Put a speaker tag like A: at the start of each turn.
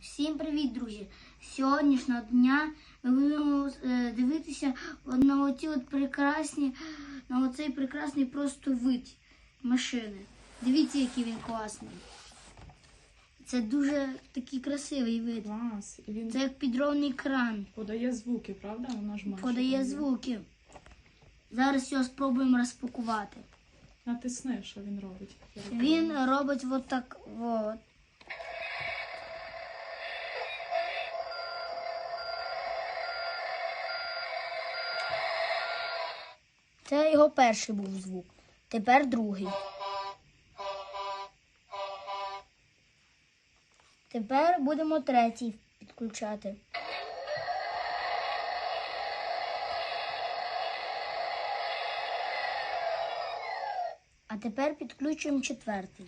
A: Всім привіт, друзі! Сьогоднішнього дня ми будемо дивитися на оці от прекрасні, на оцей прекрасний просто вид машини. Дивіться, який він класний. Це дуже такий красивий вид.
B: Клас. Він
A: Це як підробний кран.
B: подає звуки, правда? Вона ж.
A: Подає звуки. Зараз його спробуємо розпакувати.
B: Натисни, що він робить.
A: Він робить от так. От. Це його перший був звук. Тепер другий. Тепер будемо третій підключати. А тепер підключуємо четвертий.